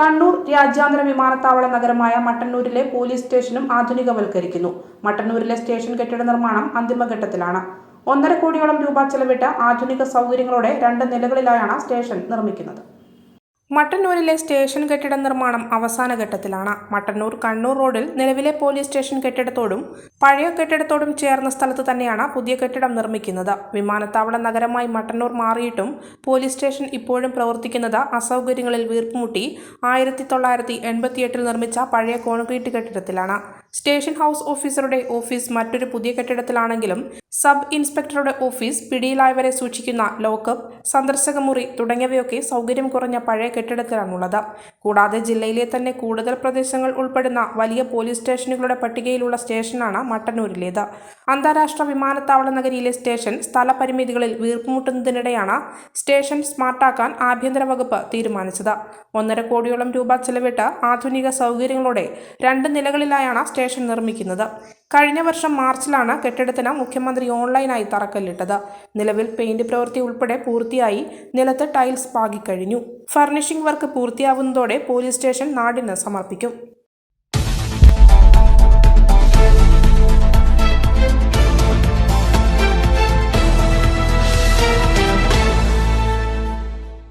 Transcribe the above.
കണ്ണൂർ രാജ്യാന്തര വിമാനത്താവള നഗരമായ മട്ടന്നൂരിലെ പോലീസ് സ്റ്റേഷനും ആധുനികവൽക്കരിക്കുന്നു. മട്ടന്നൂരിലെ സ്റ്റേഷൻ കെട്ടിട നിർമ്മാണം അന്തിമഘട്ടത്തിലാണ്. ഒന്നര കോടിയോളം രൂപ ചെലവിട്ട് ആധുനിക സൗകര്യങ്ങളോടെ രണ്ട് നിലകളിലായാണ് സ്റ്റേഷൻ നിർമ്മിക്കുന്നത്. മട്ടന്നൂരിലെ സ്റ്റേഷൻ കെട്ടിട നിർമ്മാണം അവസാന ഘട്ടത്തിലാണ്. മട്ടന്നൂർ കണ്ണൂർ റോഡിൽ നിലവിലെ പോലീസ് സ്റ്റേഷൻ കെട്ടിടത്തോടും പഴയ കെട്ടിടത്തോടും ചേർന്ന സ്ഥലത്ത് തന്നെയാണ് പുതിയ കെട്ടിടം നിർമ്മിക്കുന്നത്. വിമാനത്താവള നഗരമായി മട്ടന്നൂർ മാറിയിട്ടും പോലീസ് സ്റ്റേഷൻ ഇപ്പോഴും പ്രവർത്തിക്കുന്നത് അസൗകര്യങ്ങളിൽ വീർപ്പുമുട്ടി ആയിരത്തി തൊള്ളായിരത്തി എൺപത്തിയെട്ടിൽ നിർമ്മിച്ച പഴയ കോൺക്രീറ്റ് കെട്ടിടത്തിലാണ്. സ്റ്റേഷൻ ഹൗസ് ഓഫീസറുടെ ഓഫീസ് മറ്റൊരു പുതിയ കെട്ടിടത്തിലാണെങ്കിലും സബ് ഇൻസ്പെക്ടറുടെ ഓഫീസ് പിടിയിലായവരെ സൂക്ഷിക്കുന്ന ലോക്കപ്പ് സന്ദർശക മുറി തുടങ്ങിയവയൊക്കെ സൗകര്യം കുറഞ്ഞ പഴയ കെട്ടിടത്തിലാണുള്ളത്. കൂടാതെ ജില്ലയിലെ തന്നെ കൂടുതൽ പ്രദേശങ്ങൾ ഉൾപ്പെടുന്ന വലിയ പോലീസ് സ്റ്റേഷനുകളുടെ പട്ടികയിലുള്ള സ്റ്റേഷനാണ് മട്ടന്നൂരിലേത്. അന്താരാഷ്ട്ര വിമാനത്താവള നഗരിയിലെ സ്റ്റേഷൻ സ്ഥലപരിമിതികളിൽ വീർപ്പുമുട്ടുന്നതിനിടെയാണ് സ്റ്റേഷൻ സ്മാർട്ടാക്കാൻ ആഭ്യന്തര വകുപ്പ് തീരുമാനിച്ചത്. ഒന്നര കോടിയോളം രൂപ ചെലവിട്ട് ആധുനിക സൗകര്യങ്ങളോടെ രണ്ട് നിലകളിലായാണ് സ്റ്റേഷൻ നിർമ്മിക്കുന്നത്. കഴിഞ്ഞ വർഷം മാർച്ചിലാണ് കെട്ടിടത്തിന് മുഖ്യമന്ത്രി ഓൺലൈനായി തറക്കല്ലിട്ടത്. നിലവിൽ പെയിന്റ് പ്രവൃത്തി ഉൾപ്പെടെ പൂർത്തിയായി നിലത്ത് ടൈൽസ് പാകിക്കഴിഞ്ഞു. ഫർണിഷിംഗ് വർക്ക് പൂർത്തിയാവുന്നതോടെ പോലീസ് സ്റ്റേഷൻ നാടിന് സമർപ്പിക്കും.